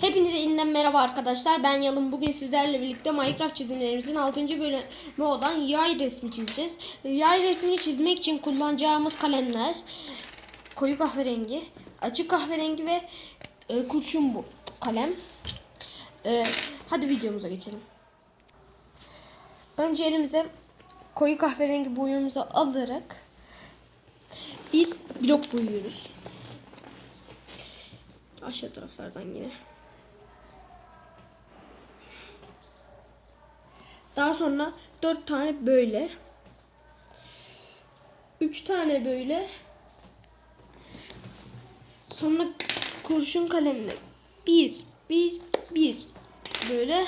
Hepinize yeniden merhaba arkadaşlar. Ben Yalın. Bugün sizlerle birlikte Minecraft çizimlerimizin 6. bölümü olan yay resmi çizeceğiz. Yay resmini çizmek için kullanacağımız kalemler koyu kahverengi, açık kahverengi ve e, kurşun bu kalem. E, hadi videomuza geçelim. Önce elimize koyu kahverengi boyamızı alarak bir blok boyuyoruz. Aşağı taraflardan yine. Daha sonra dört tane böyle. Üç tane böyle. Sonra kurşun kalemle bir, bir, bir böyle.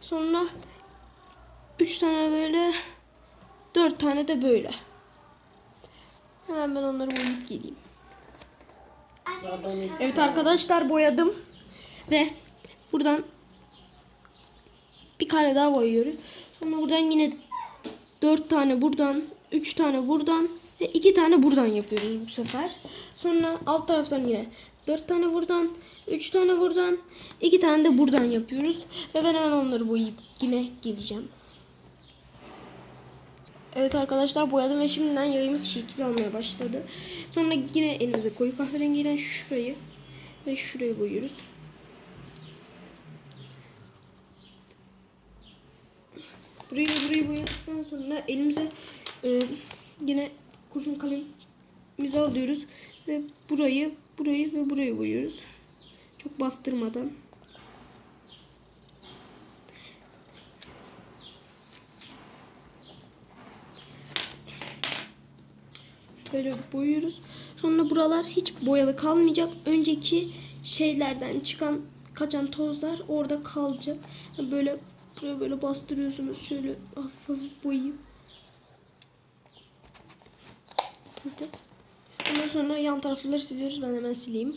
Sonra üç tane böyle. Dört tane de böyle. Hemen ben onları boyayıp geleyim. Evet arkadaşlar boyadım. Ve buradan bir kare daha boyuyoruz. Sonra buradan yine dört tane buradan, üç tane buradan ve iki tane buradan yapıyoruz bu sefer. Sonra alt taraftan yine dört tane buradan, üç tane buradan, iki tane de buradan yapıyoruz. Ve ben hemen onları boyayıp yine geleceğim. Evet arkadaşlar boyadım ve şimdiden yayımız şekil almaya başladı. Sonra yine elimize koyu kahverengiyle şurayı ve şurayı boyuyoruz. Burayı burayı boyadıktan sonra elimize e, yine kurşun kalemimizi alıyoruz ve burayı, burayı ve burayı boyuyoruz. Çok bastırmadan. Böyle boyuyoruz. Sonra buralar hiç boyalı kalmayacak. Önceki şeylerden çıkan kaçan tozlar orada kalacak. Böyle buraya böyle bastırıyorsunuz. Şöyle hafif hafif boyayıp. Ondan sonra yan tarafları siliyoruz. Ben hemen sileyim.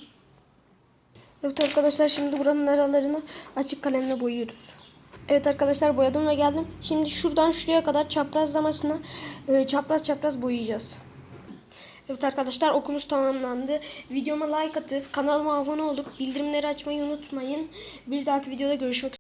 Evet arkadaşlar şimdi buranın aralarını açık kalemle boyuyoruz. Evet arkadaşlar boyadım ve geldim. Şimdi şuradan şuraya kadar çaprazlamasına e, çapraz çapraz boyayacağız. Evet arkadaşlar okumuz tamamlandı. Videoma like atıp kanalıma abone olup bildirimleri açmayı unutmayın. Bir dahaki videoda görüşmek üzere.